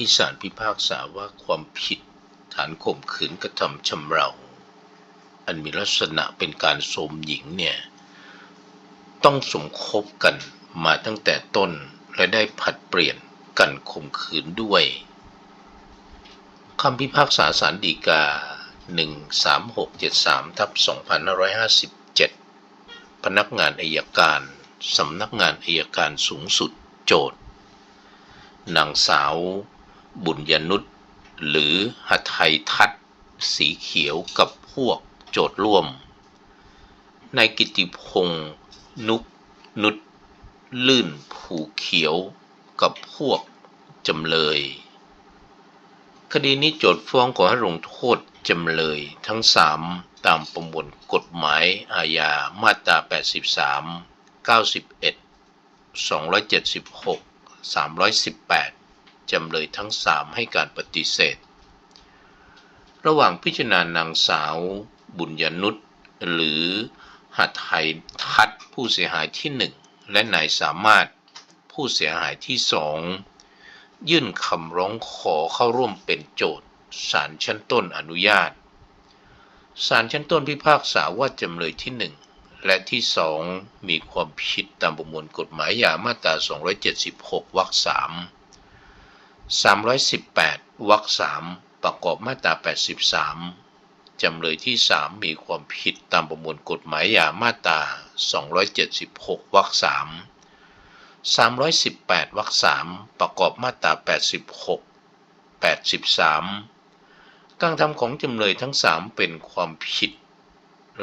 ที่ศาลพิพากษาว่าความผิดฐานข่มขืนกระทำชำเรา อันมีลักษณะเป็นการโสมหญิงเนี่ย ต้องสมคบกันมาตั้งแต่ต้นและได้ผัดเปลี่ยนกันข่มขืนด้วยคำพิพากษาสารดีกา 13673ทับ2557 พนักงานอายการสำนักงานอายการสูงสุดโจทย์นางสาว บุญยนุษย์ หรือหัไทยทัศสีเขียวกับพวกโจทร่วม นายกิติพงศ์นุกนุษลื่นผูเขียวกับพวกจำเลย คดีนี้โจทฟ้องขอให้ลงโทษจำเลยทั้งสามตามประมวลกฎหมายอาญามาตรา 83 91 276 318 จำเลยทั้งสามให้การปฏิเสธ ระหว่างพิจารณานางสาว บุญญนุษหรือหัตไทยทัศผู้เสียหายที่หนึ่งและนายสามารถผู้เสียหายที่สองยื่นคำร้องขอเข้าร่วมเป็นโจทย์ศาลชั้นต้นอนุญาตศาลชั้นต้นพิพากษาว่าจำเลยที่หนึ่งและที่สองมีความผิดตามประมวลกฎหมายยามาตรา 276 วรรคสาม 318วรรคสามประกอบมาตรา 83 จำเลยที่สามมีความผิดตามประมวลกฎหมายยามาตรา 276 วรรคสาม318 วรรคสามประกอบมาตรา 86 83 การทำของจำเลยทั้งสามเป็นความผิด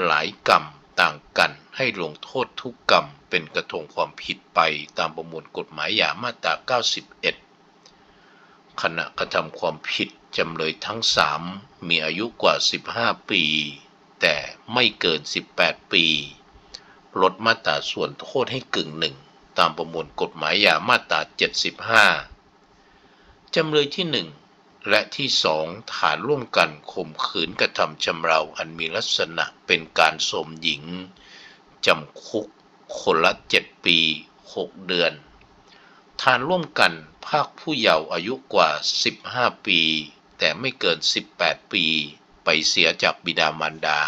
หลายกรรมต่างกันให้ลงโทษทุกกรรมเป็นกระทงความผิดไปตามประมวลกฎหมายยามาตรา 91 ขณะกระทำความผิดจำเลยทั้งสามมีอายุกว่า 15 ปี แต่ไม่เกิน 18 ปี ลดมาตราส่วนโทษให้กึ่งหนึ่ง ตามประมวลกฎหมายยามาตรา 75 จำเลยที่หนึ่งและที่สองฐานร่วมกันข่มขืนกระทำชำเราอันมีลักษณะเป็นการสมหญิง จำคุกคนละเจ็ดปีหกเดือน ทานร่วมกันภาคผู้เยาว์อายุกว่า 15 ปี แต่ไม่เกิน 18 ปี ไปเสียจากบิดามารดา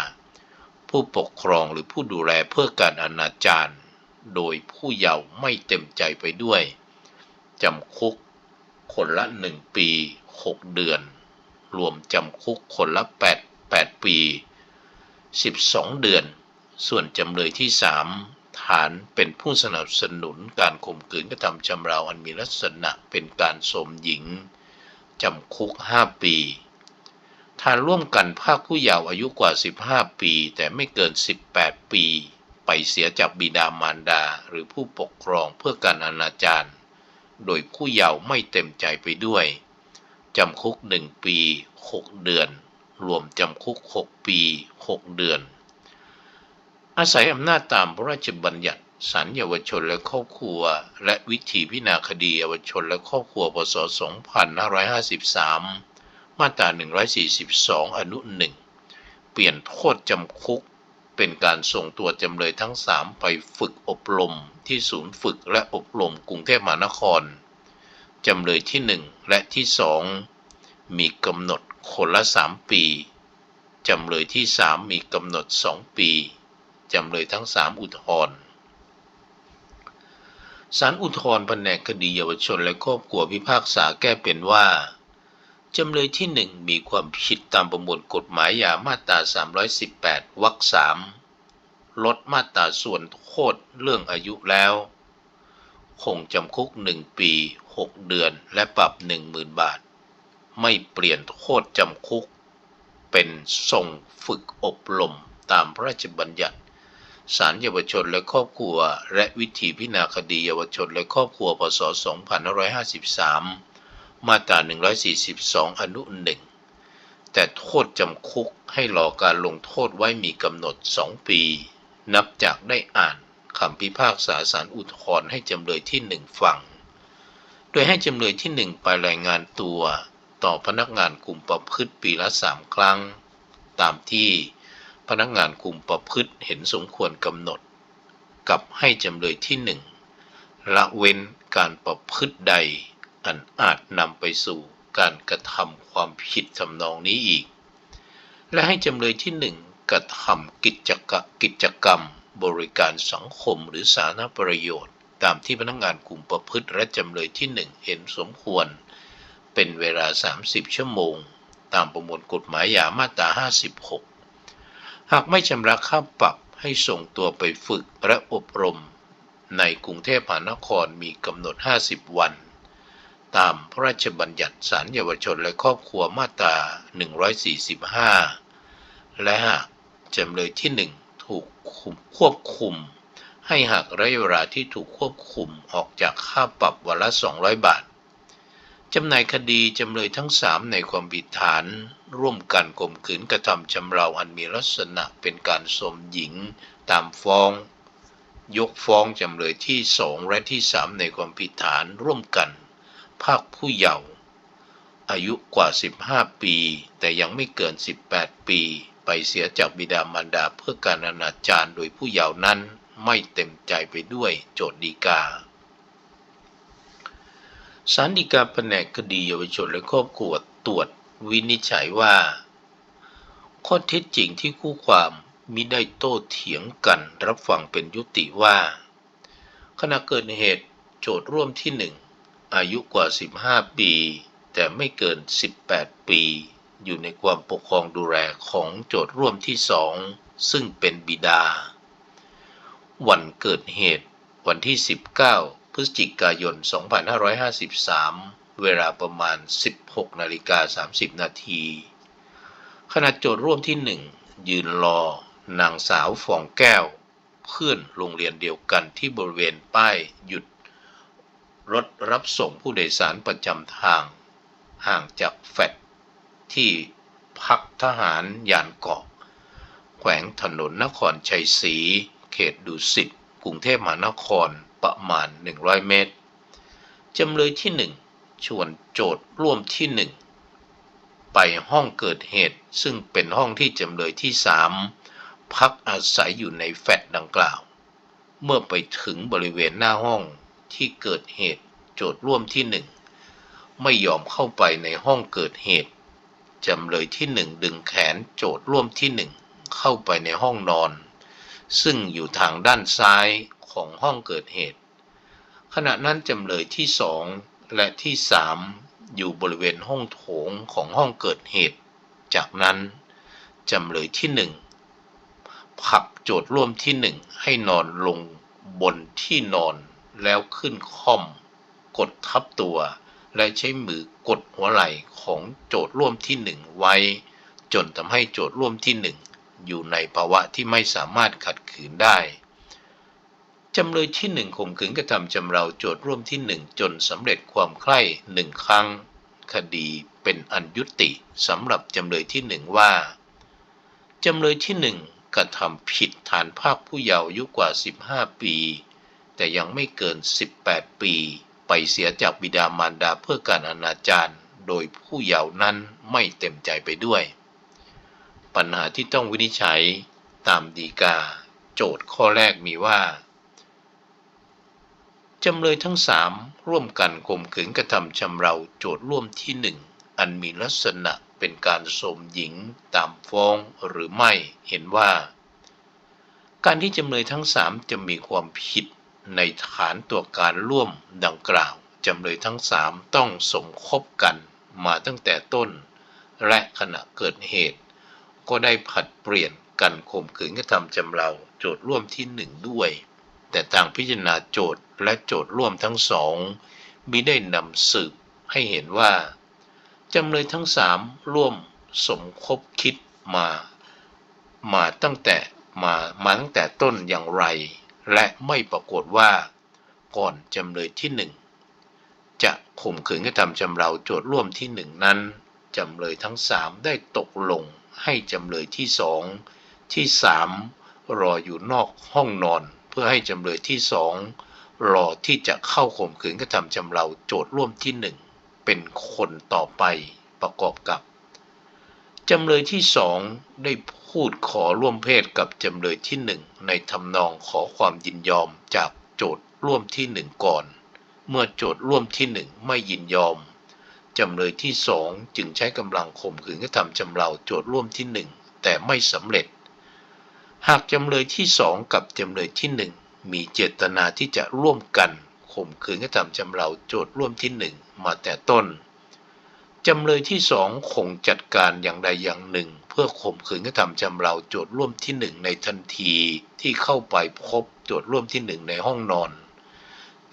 ผู้ปกครองหรือผู้ดูแลเพื่อการอนาจารโดยผู้เยาว์ไม่เต็มใจไปด้วยจำคุกคนละ 1 ปี 6 เดือน รวมจำคุกคนละ 8 8 ปี 12 เดือน ส่วนจำเลยที่ 3 หารเป็นผู้สนับสนุนการข่มขืนกระทำชำราอันมีลักษณะเป็นการสมหญิงจำคุก 5 ปีฐานร่วมกันภาคผู้เยาว์อายุกว่า 15 ปี แต่ไม่เกิน 18 ปี ไปเสียจากบิดามารดาหรือผู้ปกครองเพื่อการอนาจารโดยผู้เยาว์ไม่เต็มใจไปด้วย จำคุก 1 ปี 6 เดือน รวมจำคุก 6 ปี 6 เดือน อาศัยอำนาจตามพระราชบัญญัติสารเยาวชนและครอบครัว และวิธีพิจารณาคดีเยาวชนและครอบครัวพศ 2553 มาตรา 142 อนุหนึ่งเปลี่ยนโทษจำคุก เป็นการส่งตัวจำเลยทั้งสามไปฝึกอบรมที่ศูนย์ฝึกและอบรมกรุงเทพมหานคร จำเลยที่หนึ่งและที่สองมีกำหนดคนละสามปี จำเลยที่สามมีกำหนดสองปี จำเลยทั้งสามอุทธรณ์ศาลอุทธรณ์แผนกคดีเยาวชนและครอบครัวพิพากษาแก้เป็นว่า จำเลยที่หนึ่งมีความผิดตามประมวลกฎหมายยามาตรา 318 วรรคสามลดมาตราส่วนโทษเรื่องอายุแล้ว คงจำคุกหนึ่งปี 6 เดือนและปรับ 10,000 บาท ไม่เปลี่ยนโทษจำคุก เป็นส่งฝึกอบรมตามพระราชบัญญัติ ศาลเยาวชนและครอบครัว และวิธีพิจารณาคดีเยาวชนและครอบครัวพศ 2553 มาตรา 142 อนุหนึ่งแต่โทษจำคุกให้รอการลงโทษไว้มีกำหนด 2 ปี นับจากได้อ่านคำพิพากษาศาลอุทธรณ์ให้จำเลยที่หนึ่งฟัง โดยให้จำเลยที่หนึ่งไปรายงานตัว ต่อพนักงานกลุ่มประพฤติปีละสามครั้ง ตามที่ พนักงานกลุ่มประพฤติเห็นสมควรกำหนด กับให้จำเลยที่หนึ่งละเว้นการประพฤติใด อันอาจนำไปสู่การกระทำความผิดทำนองนี้อีก และให้จำเลยที่หนึ่งกระทำกิจกะกิจกรรม บริการสังคมหรือสาธารณประโยชน์ ตามที่พนักงานกลุ่มประพฤติและจำเลยที่หนึ่งเห็นสมควร เป็นเวลา 30 ชั่วโมง ตามประมวลกฎหมายยามาตรา 56 หากไม่ชำระค่าปรับให้ส่งตัวไปฝึกและอบรม ในกรุงเทพมหานครมีกำหนด 50 วัน ตามพระราชบัญญัติสารเยาวชนและครอบครัวมาตรา 145 และหากจำเลยที่1ถูกคุมควบคุม ให้หักระยะเวลาที่ถูกควบคุมออกจากค่าปรับวันละ 200 บาท จำหน่ายคดีจำเลยทั้ง3ในความผิดฐาน ร่วมกันข่มขืนกระทำชำเราอันมีลักษณะเป็นการสมหญิงตามฟ้อง ยกฟ้องจำเลยที่2และที่3ในความผิดฐานร่วมกัน ภาคผู้เยาว์อายุกว่า 15 ปี แต่ยังไม่เกิน 18 ปี ไปเสียจากบิดามารดาเพื่อการอนาจารโดยผู้เยาว์นั้นไม่เต็มใจไปด้วยโจทย์ดีกา สารดีกาแผนกคดีเยาวชนและครอบครัวตรวจวินิจฉัยว่า ข้อเท็จจริงที่คู่ความมิได้โต้เถียงกันรับฟังเป็นยุติว่า ขณะเกิดเหตุโจทย์ร่วมที่หนึ่งอายุกว่า 15 ปี แต่ไม่เกิน 18 ปี อยู่ในความปกครองดูแลของโจทย์ร่วมที่สองซึ่งเป็นบิดา วันเกิดเหตุวันที่ 19 ฤศจิกายน 2553 เวลาประมาณ 16นาฬิกา30 นาทีขณะโจทย์ร่วมที่หนึ่งยืนรอนางสาวฟองแก้ว เพื่อนโรงเรียนเดียวกันที่บริเวณป้ายหยุด รถรับส่งผู้โดยสารประจำทาง ห่างจากแฟดที่พักทหารยานเกาะ แขวงถนนนครชัยศรีเขตดุสิตกรุงเทพมหานคร ประมาณ 100 เมตร จำเลยที่หนึ่งชวนโจทย์ร่วมที่หนึ่งไปห้องเกิดเหตุ ซึ่งเป็นห้องที่จำเลยที่สามพักอาศัยอยู่ในแฟลตดังกล่าว เมื่อไปถึงบริเวณหน้าห้องที่เกิดเหตุ โจทย์ร่วมที่หนึ่งไม่ยอมเข้าไปในห้องเกิดเหตุจำเลยที่หนึ่งดึงแขนโจทย์ร่วมที่หนึ่งเข้าไปในห้องนอน ซึ่งอยู่ทางด้านซ้าย ของห้องเกิดเหตุ ขณะนั้นจำเลยที่สองและที่สามอยู่บริเวณห้องโถงของห้องเกิดเหตุ จากนั้นจำเลยที่หนึ่งผลักโจทย์ร่วมที่หนึ่งให้นอนลงบนที่นอนแล้วขึ้นค่อม กดทับตัว และใช้มือกดหัวไหล่ของโจทย์ร่วมที่หนึ่งไว้ จนทำให้โจทย์ร่วมที่หนึ่งอยู่ในภาวะที่ไม่สามารถขัดขืนได้ จำเลยที่หนึ่งข่มขืนกระทำจำเราโจทร่วมที่หนึ่งจนสำเร็จความใคร่หนึ่งครั้ง คดีเป็นอันยุติสำหรับจำเลยที่หนึ่งว่า จำเลยที่หนึ่งกระทำผิดฐานภาคผู้เยาว์อายุกว่า 15 ปี แต่ยังไม่เกิน 18 ปี ไปเสียจากบิดามารดาเพื่อการอนาจารโดยผู้เยาว์นั้นไม่เต็มใจไปด้วย ปัญหาที่ต้องวินิจฉัยตามดีกา โจทย์ข้อแรกมีว่า จำเลยทั้งสามร่วมกันข่มขืนกระทำชำเราโจทร่วมที่หนึ่งอันมีลักษณะเป็นการสมหญิงตามฟ้องหรือไม่เห็นว่า การที่จำเลยทั้งสามจะมีความผิดในฐานตัวการร่วมดังกล่าวจำเลยทั้งสามต้องสมคบกันมาตั้งแต่ต้น และขณะเกิดเหตุ ก็ได้ผัดเปลี่ยนกันข่มขืนกระทำจำเราโจทร่วมที่หนึ่งด้วย แต่ทางพิจารณาโจทย์และโจทย์ร่วมทั้งสองมิได้นำสืบให้เห็นว่าจำเลยทั้งสามร่วมสมคบคิดมา มาตั้งแต่มามาตั้งแต่ต้นอย่างไร และไม่ปรากฏว่า ก่อนจำเลยที่หนึ่งจะข่มขืนกระทำจำเราโจทย์ร่วมที่หนึ่งนั้นจำเลยทั้งสามได้ตกลงให้จำเลยที่สองที่สามรออยู่นอกห้องนอน พื่อให้จำเลยที่สองรอที่จะเข้าข่มขืนกระทำจำเราโจทย์ร่วมที่หนึ่งเป็นคนต่อไปประกอบกับจำเลยที่สองได้พูดขอร่วมเพศกับจำเลยที่หนึ่งในทำนองขอความยินยอมจากโจทย์ร่วมที่หนึ่งก่อน เมื่อโจทย์ร่วมที่หนึ่งไม่ยินยอมจำเลยที่สองจึงใช้กำลังข่มขืนกระทำชำเราโจทย์ร่วมที่หนึ่งแต่ไม่สำเร็จ หากจำเลยที่สองกับจำเลยที่หนึ่งมีเจตนาที่จะร่วมกันข่มขืนกระทำชำเราโจทย์ร่วมที่หนึ่งมาแต่ต้นจำเลยที่สองคงจัดการอย่างใดอย่างหนึ่ง เพื่อข่มขืนกระทำชำเราโจทย์ร่วมที่หนึ่งในทันทีที่เข้าไปพบโจทย์ร่วมที่หนึ่งในห้องนอน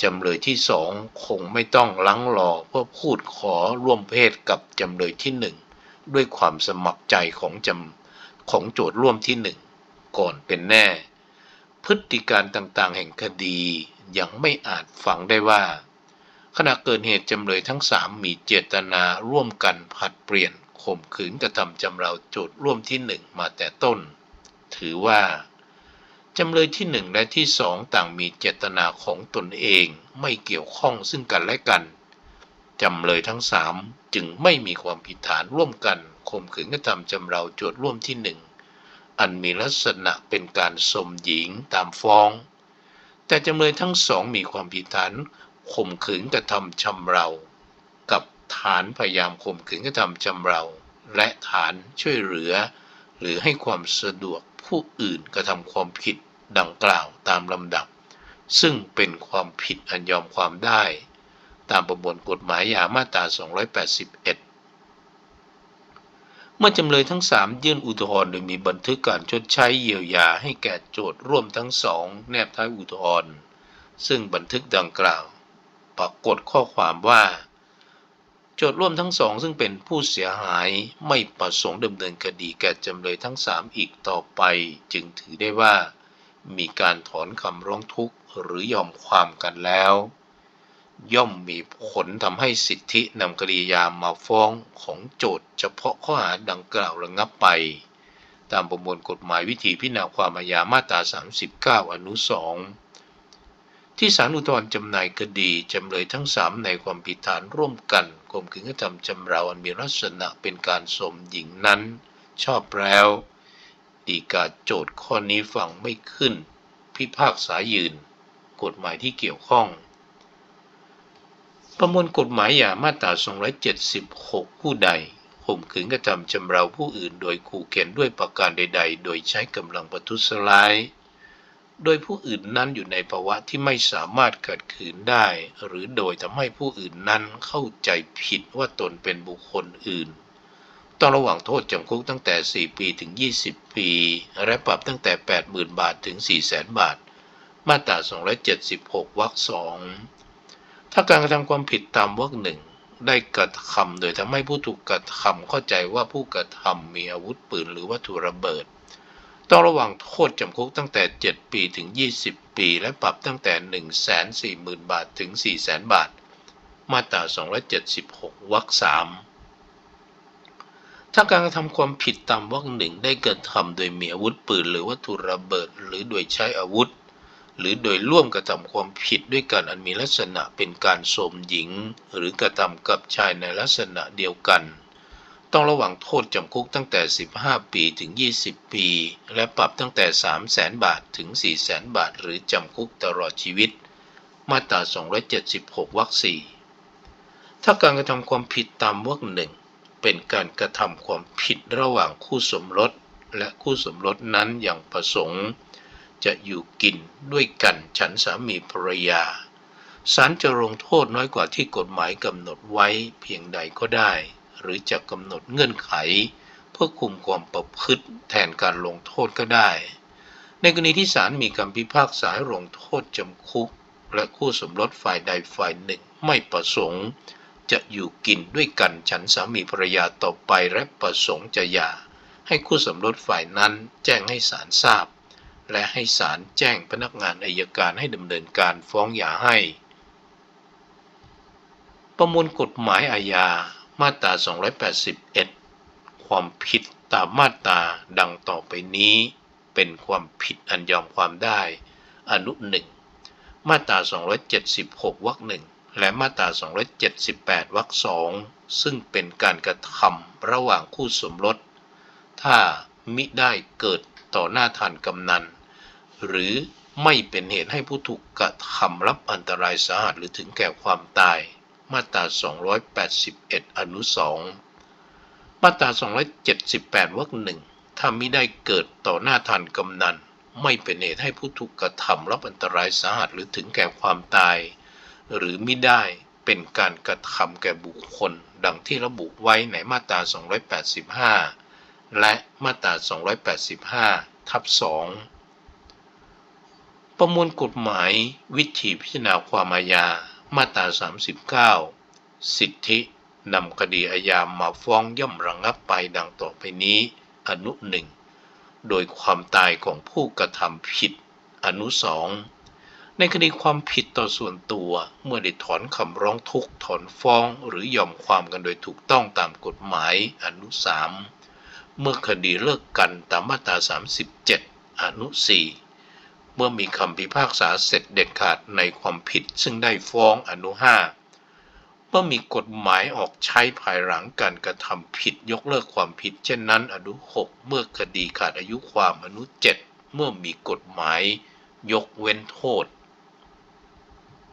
จำเลยที่สองคงไม่ต้องลังรอเพื่อพูดขอร่วมเพศกับจำเลยที่หนึ่งด้วยความสมัครใจของจำของโจทย์ร่วมที่หนึ่ง ก่อนเป็นแน่ พฤติการต่างๆ แห่งคดียังไม่อาจฟังได้ว่า ขณะเกิดเหตุจำเลยทั้งสามมีเจตนาร่วมกันผัดเปลี่ยนข่มขืนกระทำจำเราโจทย์ร่วมที่หนึ่งมาแต่ต้น ถือว่าจำเลยที่หนึ่งและที่สองต่างมีเจตนาของตนเองไม่เกี่ยวข้องซึ่งกันและกัน จำเลยทั้งสามจึงไม่มีความผิดฐานร่วมกันข่มขืนกระทำจำเราโจทย์ร่วมที่หนึ่ง อันมีลักษณะเป็นการสมหญิงตามฟ้อง แต่จำเลยทั้งสองมีความผิดฐานข่มขืนกระทำชำเรา กับฐานพยายามข่มขืนกระทำชำเรา และฐานช่วยเหลือ หรือให้ความสะดวกผู้อื่นกระทำความผิดดังกล่าวตามลำดับ ซึ่งเป็นความผิดอันยอมความได้ ตามประมวลกฎหมายยามาตรา 281 เมื่อจำเลยทั้งสามยื่นอุทธรณ์โดยมีบันทึกการชดใช้เยียวยาให้แก่โจทย์ร่วมทั้งสองแนบท้ายอุทธรณ์ซึ่งบันทึกดังกล่าว ปรากฏข้อความว่า โจทย์ร่วมทั้งสอง ซึ่งเป็นผู้เสียหายไม่ประสงค์ดำเนินคดีแก่จำเลยทั้งสามอีกต่อไป จึงถือได้ว่า มีการถอนคำร้องทุกข์หรือยอมความกันแล้ว ย่อมมีผลทำให้สิทธินำคดียามมาฟ้องของโจทย์เฉพาะข้อหาดังกล่าวระงับไป ตามประมวลกฎหมายวิธีพิจารณาความอาญามาตรา 39 อนุ 2 ที่ศาลอุทธรณ์จำหน่ายคดีจำเลยทั้งสามในความผิดฐานร่วมกันข่มขืนกระทำจำเราอันมีลักษณะเป็นการสมหญิงนั้น ชอบแล้วดีกาโจทย์ข้อนี้ฟังไม่ขึ้น พิพากษายืน กฎหมายที่เกี่ยวข้อง ประมวลกฎหมายอย่ามาตรา 276 ผู้ใดข่มขืนกระทำชำเราผู้อื่นโดยขู่เข็นด้วยประการใด ๆ โดยใช้กำลังประทุษร้าย โดยผู้อื่นนั้นอยู่ในภาวะที่ไม่สามารถขัดขืนได้ หรือโดยทำให้ผู้อื่นนั้นเข้าใจผิดว่าตนเป็นบุคคลอื่น ต้องระหว่างโทษจำคุกตั้งแต่ 4 ปีถึง 20 ปี และปรับตั้งแต่ 80,000 บาทถึง 400,000 บาท มาตรา 276 วรรคสอง ถ้าการกระทำความผิดตามวรรคหนึ่งได้กระทำโดยทำให้ผู้ถูกกระทำเข้าใจว่าผู้กระทำมีอาวุธปืนหรือวัตถุระเบิด ต้องระวังโทษจำคุกตั้งแต่ 7 ปีถึง 20 ปี และปรับตั้งแต่ 140,000 บาทถึง 400,000บาท มาตรา 276 วรรคสามถ้าการกระทำความผิดตามวรรคหนึ่งได้กระทำโดยมีอาวุธปืนหรือวัตถุระเบิด หรือโดยใช้อาวุธ หรือโดยร่วมกระทำความผิดด้วยกันอันมีลักษณะเป็นการโสมหญิง หรือกระทำกับชายในลักษณะเดียวกัน ต้องระวังโทษจำคุกตั้งแต่ 15 ปีถึง 20 ปี และปรับตั้งแต่ 3 0 0แสนบาทถึง 4 0 0แสนบาท หรือจำคุกตลอดชีวิต มาตรา 276 วรรคสี่ถ้าการกระทำความผิดตามวรรคหนึ่งเป็นการกระทำความผิดระหว่างคู่สมรสและคู่สมรสนั้นอย่างประสงค์ จะอยู่กินด้วยกันฉันสามีภรรยาศาลจะลงโทษน้อยกว่าที่กฎหมายกำหนดไว้เพียงใดก็ได้ หรือจะกำหนดเงื่อนไข เพื่อคุมความประพฤติแทนการลงโทษก็ได้ ในกรณีที่ศาลมีคำพิพากษาลงโทษจำคุก และคู่สมรสฝ่ายใดฝ่ายหนึ่งไม่ประสงค์ จะอยู่กินด้วยกันฉันสามีภรรยาต่อไปและประสงค์จะหย่าให้คู่สมรสฝ่ายนั้นแจ้งให้ศาลทราบ และให้ศาลแจ้งพนักงานอายการให้ดำเนินการฟ้องหย่าให้ ประมวลกฎหมายอาญามาตรา 281 ความผิดตามมาตราดังต่อไปนี้ เป็นความผิดอันยอมความได้ อนุหนึ่งมาตรา 276 วรรคหนึ่งและมาตรา 278 วรรคสองซึ่งเป็นการกระทำระหว่างคู่สมรส ถ้ามิได้เกิดต่อหน้าทานกำนัน หรือไม่เป็นเหตุให้ผู้ถูกกระทำรับอันตรายสาหัสหรือถึงแก่ความตาย มาตรา 281 อนุ 2 มาตรา 278 วรรคหนึ่งถ้ามิได้เกิดต่อหน้าทานกำนัน ไม่เป็นเหตุให้ผู้ถูกกระทำรับอันตรายสาหัสหรือถึงแก่ความตาย หรือมิได้เป็นการกระทำแก่บุคคล ดังที่ระบุไว้ในมาตรา 285 และมาตรา 285 ทับ 2 ประมวลกฎหมายวิธีพิจารณาความอาญามาตรา 39 สิทธินำคดีอาญามาฟ้องย่อมระงับไปดังต่อไปนี้ อนุหนึ่งโดยความตายของผู้กระทำผิด อนุสองในคดีความผิดต่อส่วนตัวเมื่อได้ถอนคำร้องทุกข์ถอนฟ้องหรือยอมความกันโดยถูกต้องตามกฎหมายอนุสามเมื่อคดีเลิกกันตามมาตรา 37 อนุสี่ เมื่อมีคำพิพากษาเสร็จเด็ดขาดในความผิดซึ่งได้ฟ้องอนุห้าเมื่อมีกฎหมายออกใช้ภายหลังการกระทำผิดยกเลิกความผิด เช่นนั้น อนุหกเมื่อคดีขาดอายุความอนุเจ็ดเมื่อมีกฎหมายยกเว้นโทษ